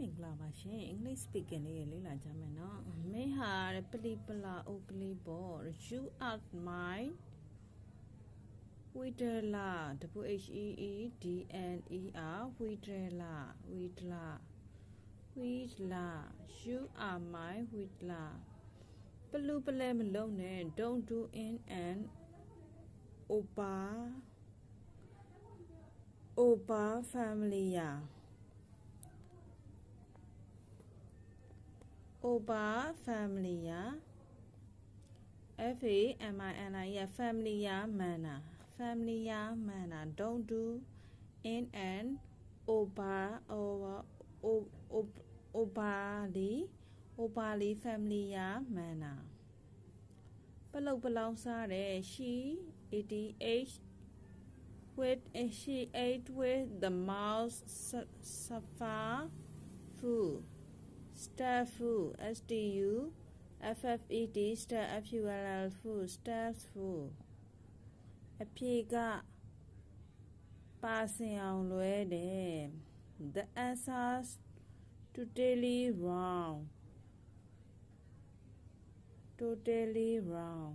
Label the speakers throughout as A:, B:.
A: မင်္ဂလာပါရှင် English speaking လေးလေ့လာကြမယ်နော်မင်းဟာပလီပလာအိုကလေးပေါ့ you are my widela w h e e d n e r widela widela widela you are my widela ပလူပလဲမလုံးနဲ့ don't do in an opa opa family ယာ over familia f a m i n i a familia manner familia manner don't do in an over over overly overly familia manner ပလုတ်ပလောင်စားတဲ့ she eth with she ate with the mouse suffer food staff food s t u f f e d staff f u l l food staff food အဖြေကပါစင်အောင်လွဲတယ် the answers totally wrong totally wrong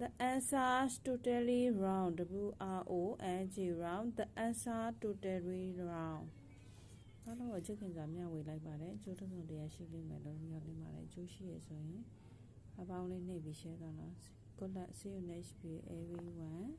A: the answers totally wrong w r o n g wrong the answer totally wrong အားလုံးကိုချစ်ခင်စွာမျှဝေလိုက်ပါတယ်အကျိုးတစ်စုံတရားရှိလိမ့်မယ်လို့မျှော်လင့်ပါတယ်အကျိုးရှိရဆိုရင်အပေါင်းလေးနှိပ်ပြီး share တော့နော် good luck see you next video everyone